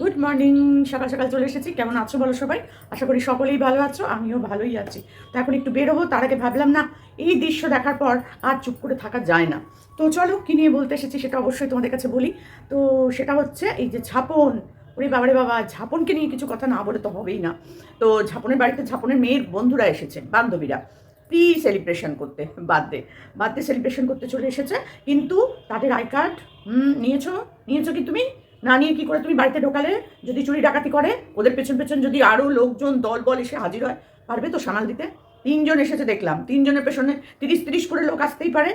Good morning সকাল সকাল চলে এসেছি। কেমন আছো বলো সবাই? আশা করি সকলেই ভালো আছো, আমিও ভালোই আছি। তো এখন একটু বেরোবো তার আগে ভাবলাম, না, এই দৃশ্য দেখার পর আর চুপ করে থাকা যায় না। তো চলো, কী নিয়ে বলতে এসেছি সেটা অবশ্যই তোমাদের কাছে বলি। তো সেটা হচ্ছে, এই যে ঝাপন, ওরে বাবারে বাবা, ঝাপনকে নিয়ে কিছু কথা না বলে তো হবেই না। তো ঝাপনের বাড়িতে ঝাপনের মেয়ের বন্ধুরা এসেছে, বান্ধবীরা। প্রি সেলিব্রেশন করতে বার্থডে বার্থডে সেলিব্রেশন করতে চলে এসেছে। কিন্তু তাদের আই কার্ড নিয়েছো? নিয়েছো কি তুমি? না নিয়ে কি করে তুমি বাড়িতে ঢোকালে? যদি চুরি ডাকাতি করে? ওদের পেছন পেছন যদি আরও লোকজন দল বল এসে হাজির হয়, পারবে তো সামাল দিতে? তিনজন এসেছে দেখলাম। তিনজনের পেছনে তিরিশ তিরিশ করে লোক আসতেই পারে।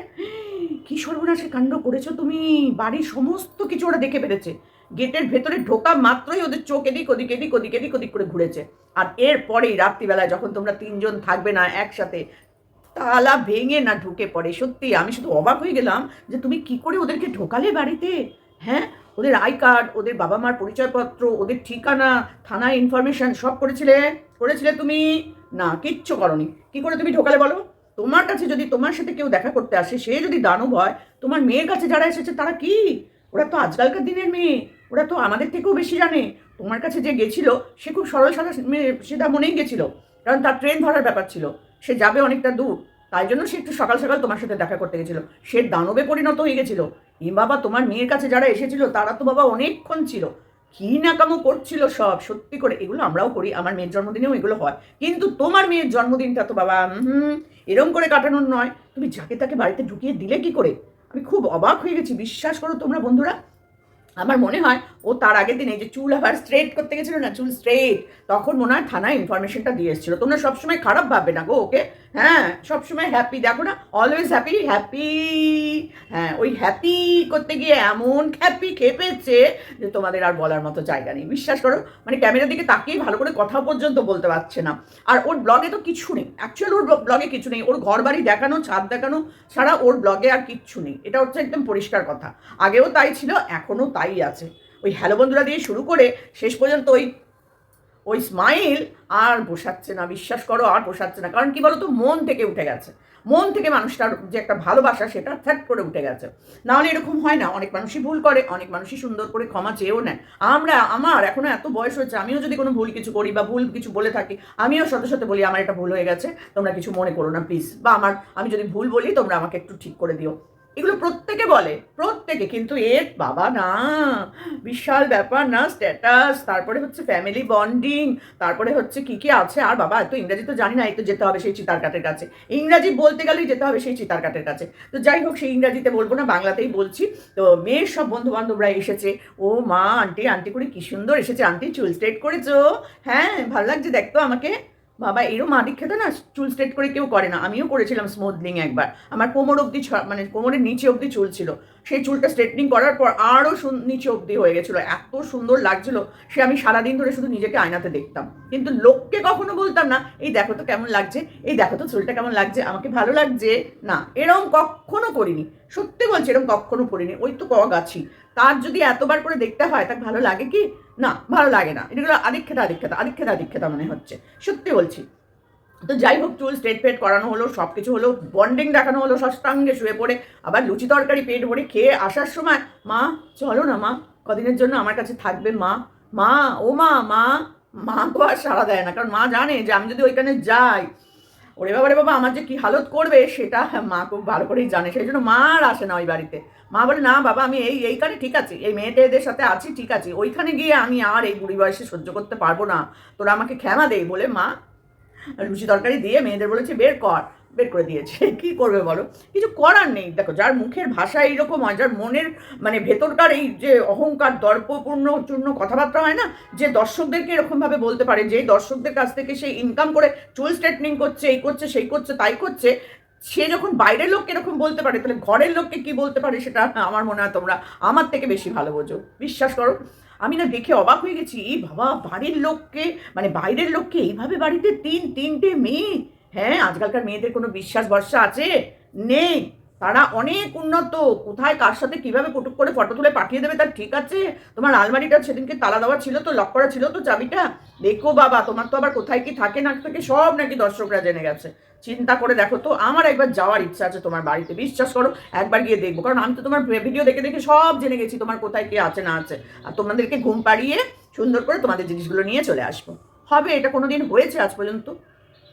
কি সর্বনাশে কাণ্ড করেছ তুমি? বাড়ির সমস্ত কিছু ওরা দেখে পেরেছে গেটের ভেতরে ঢোকা মাত্রই ওদের চোখ এদিক ওদিক এদিক ওদিক এদিক ওদিক করে ঘুরেছে। আর এরপরেই রাত্রিবেলায় যখন তোমরা তিনজন থাকবে না একসাথে, তালা ভেঙে না ঢুকে পড়ে। সত্যি, আমি শুধু অবাক হয়ে গেলাম যে তুমি কি করে ওদেরকে ঢোকালে বাড়িতে? হ্যাঁ ওদের আই কার্ড, ওদের বাবা মার পরিচয়পত্র, ওদের ঠিকানা থানা ইনফরমেশন সব করেছিলে? করেছিলে তুমি? না, কিচ্ছু করনি। কি করে তুমি ঢোকালে বলো? তোমার কাছে যদি তোমার সাথে কেউ দেখা করতে আসে, সে যদি দানব হয়, তোমার মেয়ের কাছে যারা এসেছে, তারা কি? ওরা তো আজকালকার দিনের মেয়ে। ওরা তো আমাদের থেকেও বেশি জানে। তোমার কাছে যে গেছিল, সে খুব সরল, সাদা সেটা মনেই গেছিল। কারণ তার ট্রেন ধরার ব্যাপার ছিল। সে যাবে অনেকটা দূর। তাই জন্য সে একটু সকাল সকাল তোমার সাথে দেখা করতে গেছিল। সে দানবে পরিণত হয়ে গেছিল। ই বাবা তোমার মেয়ের কাছে যারা এসেছিল, তারা তো বাবা অনেকক্ষণ ছিল। কি নাকামো করছিল সব, সত্যি করে। এগুলো আমরাও করি, আমার মেয়ের জন্মদিনেও এগুলো হয়। কিন্তু তোমার মেয়ের জন্মদিনটা তো বাবা হুম এরম করে কাটানোর নয়। তুমি যাকে তাকে বাড়িতে ঢুকিয়ে দিলে কি করে? আমি খুব অবাক হয়ে গেছি। বিশ্বাস করো তোমরা বন্ধুরা আমার মনে হয় ও তার আগের দিনে যে চুল আবার স্ট্রেট করতে গেছিল না, চুল স্ট্রেট তখন মনে হয় থানায় ইনফরমেশনটা দিয়ে এসেছিল। তোমরা সবসময় খারাপ ভাববে না গো ওকে? হ্যাঁ সবসময় হ্যাপি দেখো না অলওয়েজ হ্যাপি হ্যাপি হ্যাঁ ওই হ্যাপি করতে গিয়ে এমন হ্যাপি খেপেছে যে তোমাদের আর বলার মতো জায়গা নেই। বিশ্বাস করো মানে ক্যামেরার দিকে তাকিয়ে ভালো করে কথা পর্যন্ত বলতে পারছে না। আর ওর ব্লগে তো কিছু নেই। অ্যাকচুয়ালি ওর ব্লগে কিছু নেই। ওর ঘর বাড়ি দেখানো, ছাদ দেখানো ছাড়া ওর ব্লগে আর কিচ্ছু নেই। এটা হচ্ছে একদম পরিষ্কার কথা। আগেও তাই ছিল, এখনও তাই আছে। ওই হ্যালো বন্ধুরা দিয়ে শুরু করে শেষ পর্যন্ত ওই ওই স্মাইল আর বসাচ্ছে না, বিশ্বাস করো আর বসাচ্ছে না। কারণ কি বলতো? মন থেকে উঠে গেছে। মন থেকে মানুষটার যে একটা ভালোবাসা, সেটা থ্যাট করে উঠে গেছে। নাহলে এরকম হয় না। অনেক মানুষই ভুল করে, অনেক মানুষই সুন্দর করে ক্ষমা চেয়েও নেয়। আমরা, আমার এখনও এত বয়স হচ্ছে আমিও যদি কোনো ভুল কিছু করি বা ভুল কিছু বলে থাকি, আমিও সাথে সাথে বলি, আমার এটা ভুল হয়ে গেছে, তোমরা কিছু মনে করো না প্লিজ বা, আমার, আমি যদি ভুল বলি, তোমরা আমাকে একটু ঠিক করে দিও। এগুলো প্রত্যেকে বলে, প্রত্যেকে। কিন্তু এর বাবা না, বিশাল ব্যাপার না স্ট্যাটাস তারপরে হচ্ছে ফ্যামিলি বন্ডিং তারপরে হচ্ছে কি কি আছে, আর বাবা, এত ইংরাজি তো জানি না এই তো যেতে হবে সেই চিতার কাঠের কাছে। ইংরাজি বলতে গেলেই যেতে হবে সেই চিতার কাঠের কাছে। তো যাই হোক, সেই ইংরাজিতে বলব না, বাংলাতেই বলছি। তো মেয়ের সব বন্ধু বান্ধবরা এসেছে। ও মা, আন্টি আন্টি করে কি সুন্দর এসেছে। আন্টি, চুল স্ট্রেট করেছ? হ্যাঁ ভালো লাগছে, দেখতো আমাকে? বাবা এরম মাদিক খেতে না চুল স্ট্রেট করে কেউ করে না। আমিও করেছিলাম স্মুথলিং একবার। আমার কোমর অবধি মানে কোমরের নিচে অবধি চুল ছিল। সেই চুলটা স্ট্রেটনিং করার পর আরও নিচে অবধি হয়ে গেছিল। এত সুন্দর লাগছিল সে আমি সারাদিন ধরে শুধু নিজেকে আয়নাতে দেখতাম। কিন্তু লোককে কখনো বলতাম না, এই দেখো তো কেমন লাগছে, এই দেখো তো চুলটা কেমন লাগছে, আমাকে ভালো লাগছে। না, এরম কখনো করিনি। সত্যি বলছি, এরম কখনো করিনি। ওই তো ক তার যদি এতবার করে দেখতে হয়, তার ভালো লাগে কি? না, ভালো লাগে না। এগুলো আদিক্ষেতা আদিক্ষেতা আদিক্ষেতা আদিক্ষেতা মনে হচ্ছে। সত্যি বলছি। তো যাই হোক, চুল স্ট্রেট ফেট করানো হলো সব কিছু হলো বন্ডিং দেখানো হলো, সষ্টাঙ্গে শুয়ে পড়ে, আবার লুচি তরকারি, পেট ভরে খেয়ে আসার সময়, মা, চলো না মা, কদিনের জন্য আমার কাছে থাকবে মা মা, ও মা মা মা তো আর সাড়া দেয় না, কারণ মা জানে যে আমি যদি ওইখানে যাই ওরে বাবা রে বাবা, আমার যে কী হালত করবে সেটা মা খুব ভালো করেই জানে, সেই জন্য মা আর আসে না ওই বাড়িতে। মা বলে, না বাবা, আমি এই এইখানে ঠিক আছে, এই মেয়েটেদের সাথে আছি, ঠিক আছে। ওইখানে গিয়ে আমি আর এই বুড়ি বয়সে সহ্য করতে পারব না। তোরা আমাকে ক্ষমা দেই বলে মা লুচি তরকারি দিয়ে মেয়েদের বলেছে, বের কর। বের করে দিয়েছে। কি করবে বলো? কিছু করার নেই। দেখো, যার মুখের ভাষা এইরকম হয়, যার মনের মানে ভেতরকার এই যে অহংকার, দর্পপূর্ণ, চূর্ণ কথাবার্তা হয় না, যে দর্শকদেরকে এরকমভাবে বলতে পারে, যে দর্শকদের কাছ থেকে সে ইনকাম করে চুল স্ট্রেটনিং করছে, এই করছে, সেই করছে, তাই করছে, সে যখন বাইরের লোককে এরকম বলতে পারে, তাহলে ঘরের লোককে কি বলতে পারে সেটা আমার মনে হয় তোমরা আমার থেকে বেশি ভালো বোঝো। বিশ্বাস করো, আমি না দেখে অবাক হয়ে গেছি, এই বাবা, বাড়ির লোককে মানে বাইরের লোককে এইভাবে বাড়িতে তিন, তিনটে মেয়ে হ্যাঁ আজকালকার মেয়েদের কোনো বিশ্বাস ভরসা আছে? নেই। তারা অনেক উন্নত। কোথায়, কার সাথে কীভাবে কুটুক করে ফটো তুলে পাঠিয়ে দেবে তার ঠিক আছে? তোমার আলমারিটা সেদিনকে তালা দেওয়া ছিল তো লক করা ছিল তো চাবিটা? দেখো বাবা, তোমার তো আবার কোথায় কি থাকে না থাকে সব নাকি দর্শকরা জেনে গেছে। চিন্তা করে দেখো তো, আমার একবার যাওয়ার ইচ্ছা আছে তোমার বাড়িতে। বিশ্বাস করো, একবার গিয়ে দেখব। কারণ আমি তো তোমার ভিডিও দেখে দেখে সব জেনে গেছি তোমার কোথায় কি আছে না আছে। আর তোমাদেরকে ঘুম পাড়িয়ে সুন্দর করে তোমাদের জিনিসগুলো নিয়ে চলে আসব। হবে, এটা কোনোদিন হয়েছে আজ পর্যন্ত?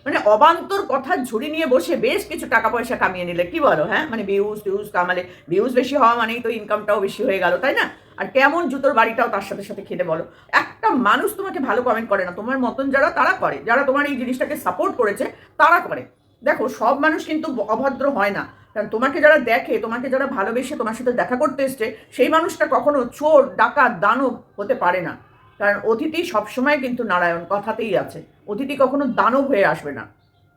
মানে অবান্তর কথা ঝুড়ি নিয়ে বসে বেশ কিছু টাকা পয়সা কামিয়ে নিলে। কি বলো হ্যাঁ? মানে ভিউজ টিউজ কামালে। ভিউজ বেশি হওয়া মানেই তো ইনকামটাও বেশি হয়ে গেল, তাই না? আর কেমন জুতোর বাড়িটাও তার সাথে সাথে খেতে বলো। একটা মানুষ তোমাকে ভালো কমেন্ট করে না, তোমার মতন যারা তারা করে। যারা তোমার এই জিনিসটাকে সাপোর্ট করেছে, তারা করে। দেখো, সব মানুষ কিন্তু অভদ্র হয় না। কারণ তোমাকে যারা দেখে, তোমাকে যারা ভালোবেসে তোমার সাথে দেখা করতে এসছে, সেই মানুষটা কখনো চোর, ডাকাত, দানব হতে পারে না। কারণ অতিথি সবসময় কিন্তু নারায়ণ কথাতেই আছে। অতিথি কখনো দানব হয়ে আসবে না।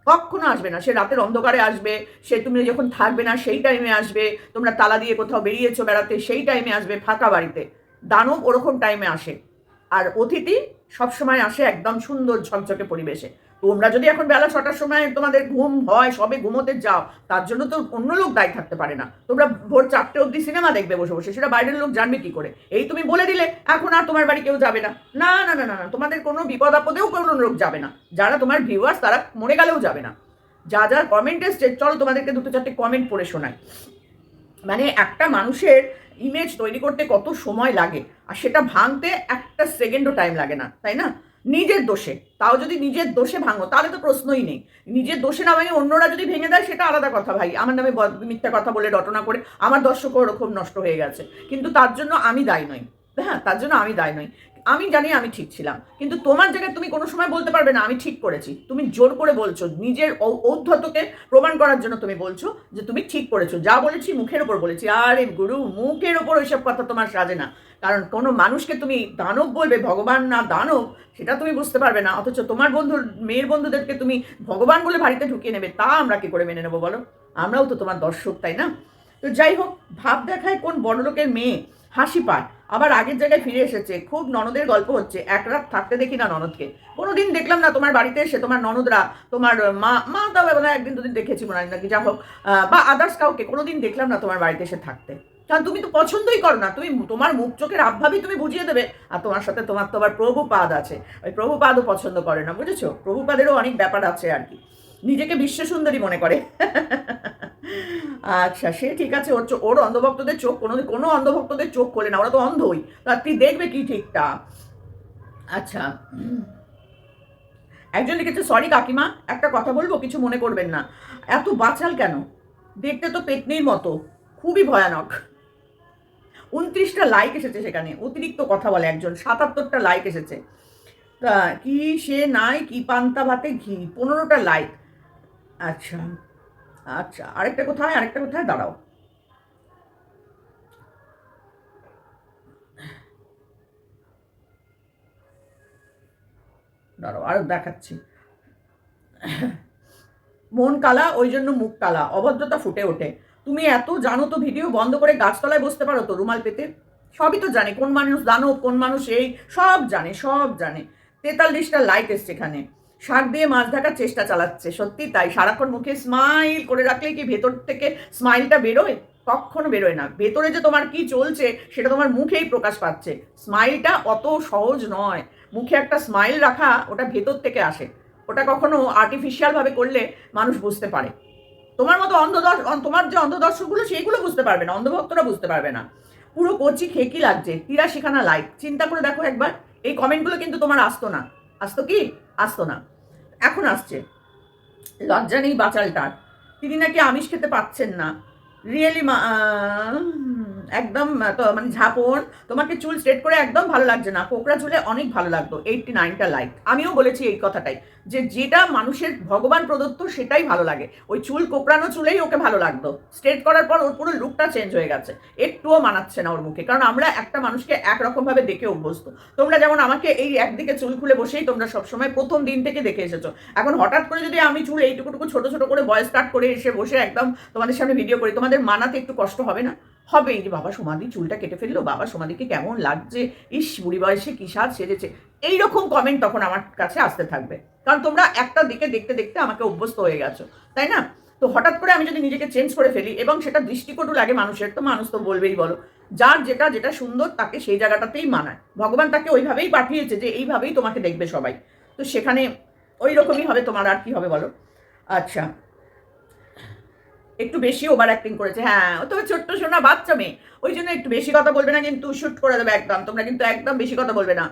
কখনো আসবে না। সে রাতের অন্ধকারে আসবে, সে তুমি যখন থাকবে না সেই টাইমে আসবে, তোমরা তালা দিয়ে কোথাও বেরিয়েছো বেড়াতে সেই টাইমে আসবে ফাঁকা বাড়িতে। দানব ওরকম টাইমে আসে। আর অতিথি সবসময় আসে একদম সুন্দর ঝকঝকে পরিবেশে। তোমরা যদি এখন বেলা ছটার সময় তোমাদের ঘুম হয়, সবে ঘুমোতে যাও, তার জন্য তো অন্য লোক দায়ী থাকতে পারে না। তোমরা ভোর চারটে অবধি সিনেমা দেখবে বসে বসে, সেটা বাইরের লোক জানবে কি করে? এই তুমি বলে দিলে, এখন আর তোমার বাড়ি কেউ যাবে না। না না না না না, তোমাদের কোনো বিপদ আপদেও কোনো লোক যাবে না। যারা তোমার ভিউয়ার্স তারা মরে গেলেও যাবে না। যা যা কমেন্ট এসছে, চলো তোমাদেরকে দুটো চারটে কমেন্ট পড়ে শোনাই। মানে একটা মানুষের ইমেজ তৈরি করতে কত সময় লাগে, আর সেটা ভাঙতে একটা সেকেন্ডও টাইম লাগে না, তাই না? নিজের দোষে, তাও যদি নিজের দোষে ভাঙো, তাহলে তো প্রশ্নই নেই। নিজের দোষে না ভেঙে অন্যরা যদি ভেঙে দেয়, সেটা আলাদা কথা ভাই। আমার নামে মিথ্যা কথা বলে, রটনা করে, আমার দর্শকও ওরকম নষ্ট হয়ে গেছে। কিন্তু তার জন্য আমি দায়ী নই। হ্যাঁ তার জন্য আমি দায়ী নই। আমি জানি আমি ঠিক ছিলাম, কিন্তু তোমার জায়গায় তুমি কোনো সময় বলতে পারবে না, আমি ঠিক করেছি। তুমি জোর করে বলছো, নিজের ঔ- ঔদ্ধত্যকে প্রমাণ করার জন্য তুমি বলছো যে তুমি ঠিক করেছ। যা বলেছি মুখের ওপর বলেছি। আরে গুরু, মুখের ওপর ওইসব কথা তোমার সাজে না। কারণ কোনো মানুষকে তুমি দানব বলবে, ভগবান না দানব, সেটা তুমি বুঝতে পারবে না। অথচ তোমার বন্ধুর, মেয়ের বন্ধুদেরকে তুমি ভগবান বলে বাড়িতে ঢুকিয়ে নেবে, তা আমরা কি করে মেনে নেব বলো? আমরাও তো তোমার দর্শক, তাই না? তো যাই হোক, ভাব দেখায় কোন বড়লোকের মেয়ে হাসি পায়। আবার আগের জায়গায় ফিরে এসেছে। খুব ননদের গল্প হচ্ছে। এক রাত থাকতে দেখি না ননদকে। কোনোদিন দেখলাম না তোমার বাড়িতে এসে তোমার ননদরা, তোমার মা মা তাও বোধহয় একদিন দুদিন দেখেছি মনে হয় নাকি। যা হোক বা আদার্স কাউকে, কোনোদিন দেখলাম না তোমার বাড়িতে এসে থাকতে। কারণ তুমি তো পছন্দই করো না। তুমি, তোমার মুখ চোখের আবভাবই তুমি বুঝিয়ে দেবে। আর তোমার সাথে তোমার তো আবার প্রভুপাদ আছে। ওই প্রভুপাদও পছন্দ করে না, বুঝেছ? প্রভুপাদেরও অনেক ব্যাপার আছে আর কি। নিজেকে বিশ্ব সুন্দরী মনে করে। আচ্ছা সে ঠিক আছে, ওর ওর অন্ধভক্তদের চোখ কোনো কোনো অন্ধভক্তদের চোখ খোলে না, ওরা তো অন্ধই। তুই দেখবে কি ঠিকটা। আচ্ছা একজন লিখেছে সরি কাকিমা, একটা কথা বলব, কিছু মনে করবেন না। এত বাচাল কেন? দেখতে তো পেতনির মতো, খুবই ভয়ানক। উনত্রিশটা লাইক এসেছে সেখানে, অতিরিক্ত কথা বলে একজন, সাতাত্তরটা লাইক এসেছে। তা, কি সে নাই, কি পান্তা ভাতে ঘি? পনেরোটা লাইক আচ্ছা। আচ্ছা আরেকটা কোথায়? আরেকটা কোথায়? দাঁড়াও। দাঁড়াও, আরও দেখাচ্ছি। মন কালা, ওই জন্য মুখ কালা, অভদ্রতা ফুটে ওঠে। তুমি এত জানো তো ভিডিও বন্ধ করে গাছতলায় বসতে পারো তো রুমাল পেতে? সবই তো জানে, কোন মানুষ দানব, কোন মানুষ এই, সব জানে সব জানে। তেতাল্লিশটা লাইক এসছে এখানে। শাক দিয়ে মাছ ঢাকার চেষ্টা চালাচ্ছে, সত্যি তাই। সারাক্ষণ মুখে স্মাইল করে রাখলে কি ভেতর থেকে স্মাইলটা বেরোয়? কখনো বেরোয় না। ভেতরে যে তোমার কি চলছে, সেটা তোমার মুখেই প্রকাশ পাচ্ছে। স্মাইলটা অত সহজ নয়। মুখে একটা স্মাইল রাখা, ওটা ভেতর থেকে আসে। ওটা কখনো আর্টিফিশিয়ালভাবে করলে মানুষ বুঝতে পারে। তোমার মতো অন্ধদর্শ, তোমার যে অন্ধদর্শকগুলো সেইগুলো বুঝতে পারবে না। অন্ধভক্তরা বুঝতে পারবে না। পুরো কচি খেকি লাগছে। তিরাশিখানা লাইক চিন্তা করে দেখো একবার। এই কমেন্টগুলো কিন্তু তোমার আসতো না। আসতো কি? আসতো না। এখন আসছে। লজ্জা নেই বাচালটার। তিনি নাকি আমিষ খেতে পাচ্ছেন না। রিয়েলি একদম মানে ঝাপন, তোমাকে চুল স্ট্রেট করে একদম ভালো লাগছে না। কোকড়া চুলে অনেক ভালো লাগতো এইটটি নাইনটা লাইক আমিও বলেছি এই কথাটাই, যে যেটা মানুষের ভগবান প্রদত্ত সেটাই ভালো লাগে। ওই চুল কোকড়ানো চুলেই ওকে ভালো লাগতো। স্ট্রেট করার পর ওর পুরো লুকটা চেঞ্জ হয়ে গেছে। একটুও মানাচ্ছে না ওর মুখে, কারণ আমরা একটা মানুষকে একরকম ভাবে দেখে অভ্যস্ত। তোমরা যেমন আমাকে এই একদিকে চুল খুলে বসেই তোমরা সবসময় প্রথম দিন থেকে দেখে এসেছ। এখন হঠাৎ করে যদি আমি চুল এইটুকুটুকু ছোট ছোট করে ভয়েস কাট করে এসে বসে একদম তোমাদের সামনে ভিডিও করি, তোমাদের মানাতে একটু কষ্ট হবে না? হবে? যে বাবা সমাধি, চুলটা কেটে ফেলল, বাবা সমাধিকে কেমন লাগছে? ইস, বুড়ি বয়সে কি সাজ সেজেছে। এইরকম কমেন্ট তখন আমার কাছে আসতে থাকবে। কারণ তোমরা একটা দিকে দেখতে দেখতে আমাকে অভ্যস্ত হয়ে গেছো, তাই না? তো হঠাৎ করে আমি যদি নিজেকে চেঞ্জ করে ফেলি এবং সেটা দৃষ্টিকটু লাগে মানুষের, তো মানুষ তো বলবেই বলো, যার যেটা যেটা সুন্দর তাকে সেই জায়গাটাতেই মানায়। ভগবান তাকে ওইভাবেই পাঠিয়েছে যে এইভাবেই তোমাকে দেখবে সবাই। তো সেখানে ওই রকমই হবে, তোমার আর কি হবে বলো? আচ্ছা। একটু বেশি ওভার অ্যাক্টিং করেছে। হ্যাঁ ও তবে ছোট্ট সোনা বাচ্চা মেয়ে। ওই জন্য একটু বেশি কথা বলবে না, কিন্তু শ্যুট করে দেবে একদম। তোমরা কিন্তু একদম বেশি কথা বলবে না।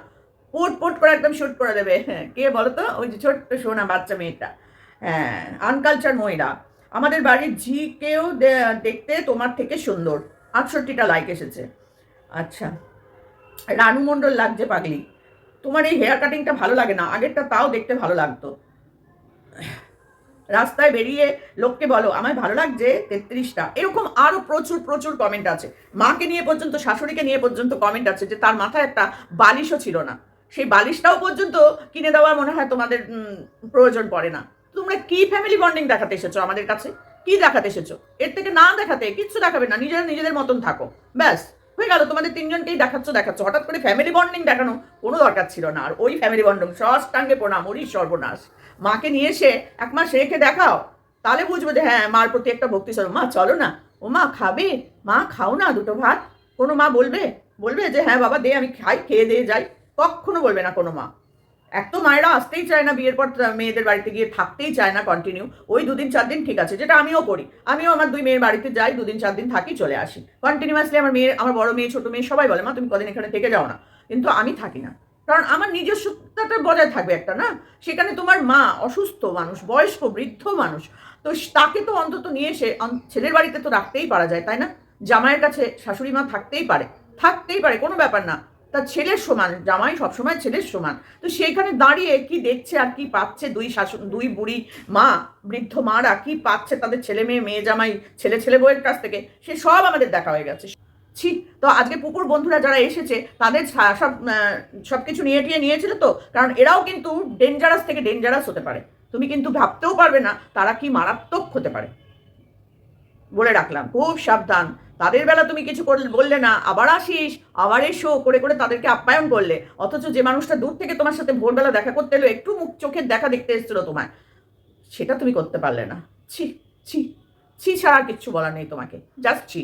পোট পোট করে একদম শ্যুট করে দেবে। হ্যাঁ কে বলো তো ওই যে ছোট্ট সোনা বাচ্চা মেয়েটা। হ্যাঁ আনকালচার মহিলা আমাদের বাড়ির ঝিকেও দেখতে তোমার থেকে সুন্দর। আটষট্টিটা লাইক এসেছে। আচ্ছা রানু মণ্ডল লাগছে পাগলি। তোমার এই হেয়ার কাটিংটা ভালো লাগে না। আগেরটা তাও দেখতে ভালো লাগতো। রাস্তায় বেরিয়ে লোককে বলো, আমায় ভালো লাগছে? তেত্রিশটা। এরকম আরও প্রচুর প্রচুর কমেন্ট আছে। মাকে নিয়ে পর্যন্ত, শাশুড়িকে নিয়ে পর্যন্ত কমেন্ট আছে যে তার মাথায় একটা বালিশও ছিল না। সেই বালিশটাও পর্যন্ত কিনে দেওয়ার মনে হয় তোমাদের প্রয়োজন পড়ে না। তোমরা কি ফ্যামিলি বন্ডিং দেখাতে এসেছ আমাদের কাছে? কি দেখাতে এসেছ? এর থেকে না দেখাতে কিচ্ছু দেখাবে না। নিজেরা নিজেদের মতন থাকো। ব্যাস, হয়ে গেল। তোমাদের তিনজনকেই দেখাচ্ছ দেখাচ্ছ। হঠাৎ করে ফ্যামিলি বন্ডিং দেখানো কোনো দরকার ছিল না। আর ওই ফ্যামিলি বন্ডিং সষ্টাঙ্গে প্রণাম ওরই সর্বনাশ। মাকে নিয়ে এসে এক মাস রেখে দেখাও, তাহলে বুঝবে যে হ্যাঁ মার প্রতি একটা ভক্তি সর মা, চলো না। ও মা, খাবে? মা, খাও না দুটো ভাত। কোনো মা বলবে? বলবে যে হ্যাঁ বাবা, দে, আমি খাই, খেয়ে দিয়ে যাই। কখনো বলবে না কোনো মা। এক তো মায়েরা আসতেই চায় না, বিয়ের পর মেয়েদের বাড়িতে গিয়ে থাকতেই চায় না কন্টিনিউ ওই দুদিন, চার দিন ঠিক আছে, যেটা আমিও করি। আমিও আমার দুই মেয়ের বাড়িতে যাই, দুদিন, চার দিন থাকি, চলে আসি। কন্টিনিউয়াসলি আমার মেয়ে, আমার বড় মেয়ে, ছোট মেয়ে সবাই বলে, মা, তুমি কদিন এখানে থেকে যাও না। কিন্তু আমি থাকি না। কারণ আমার নিজস্বতাটা বজায় থাকবে একটা, না? সেখানে তোমার মা অসুস্থ মানুষ, বয়স্ক, বৃদ্ধ মানুষ, তো তাকে তো অন্তত নিয়ে এসে ছেলের বাড়িতে তো রাখতেই পারা যায়, তাই না? জামাইয়ের কাছে শাশুড়ি মা থাকতেই পারে থাকতেই পারে, কোনো ব্যাপার না। তার ছেলের সমান, জামাই সবসময় ছেলের সমান। তো সেইখানে দাঁড়িয়ে কি দেখছে আর কি পাচ্ছে দুই শাশু, দুই বুড়ি মা, বৃদ্ধ মারা কি পাচ্ছে তাদের ছেলে মেয়ে মেয়ে জামাই, ছেলে ছেলে বউয়ের কাছ থেকে, সে সব আমাদের দেখা হয়ে গেছে। ছি, তো আজকে পুকুর বন্ধুরা যারা এসেছে, তাদের সব সব কিছু নিয়ে টিয়ে নিয়েছিল তো? কারণ এরাও কিন্তু ডেঞ্জারাস থেকে ডেঞ্জারাস হতে পারে। তুমি কিন্তু ভাবতেও পারবে না তারা কি মারাত্মক হতে পারে। বলে রাখলাম, খুব সাবধান। তাদের বেলা তুমি কিছু করলে বললে না, আবার আসিস, আবার এসো, করে করে তাদেরকে আপ্যায়ন করলে। অথচ যে মানুষটা দূর থেকে তোমার সাথে ভোরবেলা দেখা করতে এলো, একটু মুখ চোখের দেখা দেখতে এসেছিল তোমায়। সেটা তুমি করতে পারলে না। ছি ছি ছি ছাড়া কিচ্ছু বলার নেই তোমাকে। জাস্ট ছি।